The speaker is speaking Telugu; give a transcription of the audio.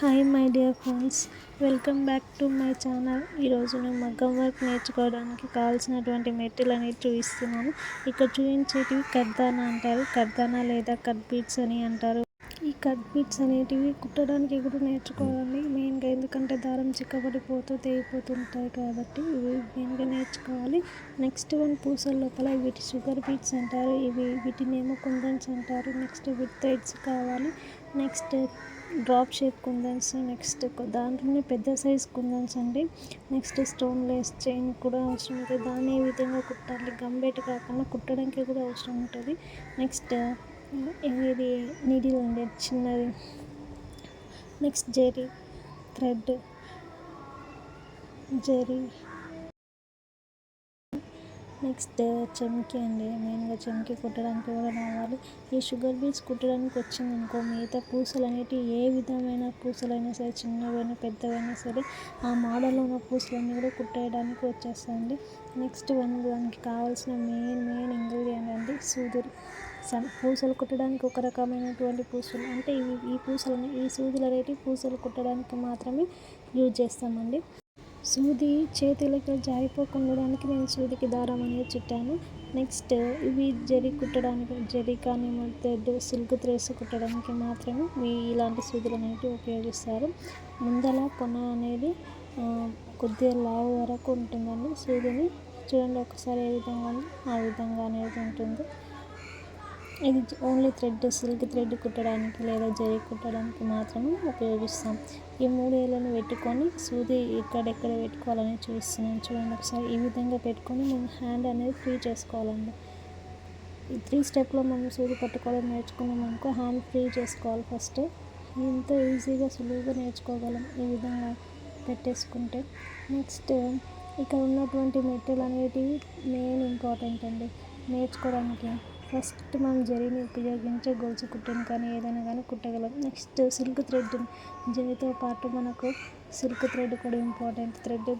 Hi my dear friends welcome back to my channel ఈరోజు నేను మగ్గం వర్క్ నేర్చుకోవడానికి కావాల్సినటువంటి మెటీరియల్ అనేది చూపిస్తున్నాను. ఇక్కడ చూపించేటివి కర్దానా అంటారు. కర్దానా లేదా కట్ బీట్స్ అని అంటారు. ఈ కట్ బీట్స్ అనేటివి కుట్టడానికి కూడా నేర్చుకోవాలి. మెయిన్గా ఎందుకంటే దారం చిక్కబడిపోతూ తెగిపోతుంటాయి కాబట్టి ఇవి మెయిన్గా నేర్చుకోవాలి. నెక్స్ట్ వన్ పూసల లోపల వీటి షుగర్ బీట్స్ అంటారు. ఇవి వీటినేమో కుందన్స్ అంటారు. నెక్స్ట్ విత్ థ్రెడ్స్ కావాలి. Next drop shape kundans next దాంట్లోనే పెద్ద సైజ్ కుందన్స్ అండి. నెక్స్ట్ స్టోన్ లెస్ చైన్ కూడా అవసరం ఉంటుంది. దాన్ని ఏ విధంగా కుట్టాలి? గంబెట్ కాకుండా కుట్టడానికి కూడా అవసరం ఉంటుంది. నెక్స్ట్ ఇది నీడిల్ అండి చిన్నది. Next zari thread zari. Next చెంకి అండి. మెయిన్గా చెంకి కుట్టడానికి కూడా రావాలి. ఈ షుగర్ బీన్స్ కుట్టడానికి వచ్చింది అనుకో మిగతా పూసలు అనేటివి ఏ విధమైన పూసలైనా సరే చిన్నవైనా పెద్దవైనా సరే ఆ మోడల్లో ఉన్న పూసలన్నీ కూడా కుట్టేయడానికి వచ్చేస్తాయండి. నెక్స్ట్ వన్ దానికి కావాల్సిన మెయిన్ మెయిన్ ఇంగ్రీడియంట్ అండి సూదురు సన్ పూసలు కుట్టడానికి ఒక రకమైనటువంటి పూసలు అంటే ఇవి ఈ పూసలు ఈ సూదులు అనేటివి పూసలు కుట్టడానికి మాత్రమే యూజ్ చేస్తామండి. సూది చేతులకి జారిపోకుండడానికి నేను సూదికి దారం అనేది చుట్టాను. నెక్స్ట్ ఇవి జరి కుట్టడానికి జరి కానీ థ్రెడ్ సిల్క్ థ్రెడ్స్ కుట్టడానికి మాత్రమే మీ ఇలాంటి సూదులు అనేవి ఉపయోగిస్తారు. ముందల కొన అనేది కొద్దిగా లావు వరకు ఉంటుందండి సూదిని. చూడండి ఒకసారి ఏ విధంగా ఆ విధంగా అనేది ఉంటుంది. ఇది ఓన్లీ థ్రెడ్ సిల్క్ థ్రెడ్ కుట్టడానికి లేదా జరి కుట్టడానికి మాత్రమే ఉపయోగిస్తాం. ఈ మూడు ఏళ్ళను పెట్టుకొని సూది ఎక్కడెక్కడ పెట్టుకోవాలని చూస్తున్నాను. చూడండి ఒకసారి. ఈ విధంగా పెట్టుకొని మనం హ్యాండ్ అనేది ఫ్రీ చేసుకోవాలండి. ఈ త్రీ స్టెప్లో మనం సూది పట్టుకోవడం నేర్చుకున్నాం అనుకో హ్యాండ్ ఫ్రీ చేసుకోవాలి ఫస్ట్. ఎంతో ఈజీగా సులువుగా నేర్చుకోగలం ఈ విధంగా పెట్టేసుకుంటే. నెక్స్ట్ ఇక్కడ ఉన్నటువంటి మెటీరియల్ అనేటివి మెయిన్ ఇంపార్టెంట్ అండి. నేర్చుకోవడానికి ఫస్ట్ మనం జరీని ఉపయోగించే గొలుసు కుట్టను కానీ ఏదైనా కానీ కుట్టగలం. Next silk thread. జరితో పాటు మనకు సిల్క్ థ్రెడ్ కూడా ఇంపార్టెంట్. థ్రెడ్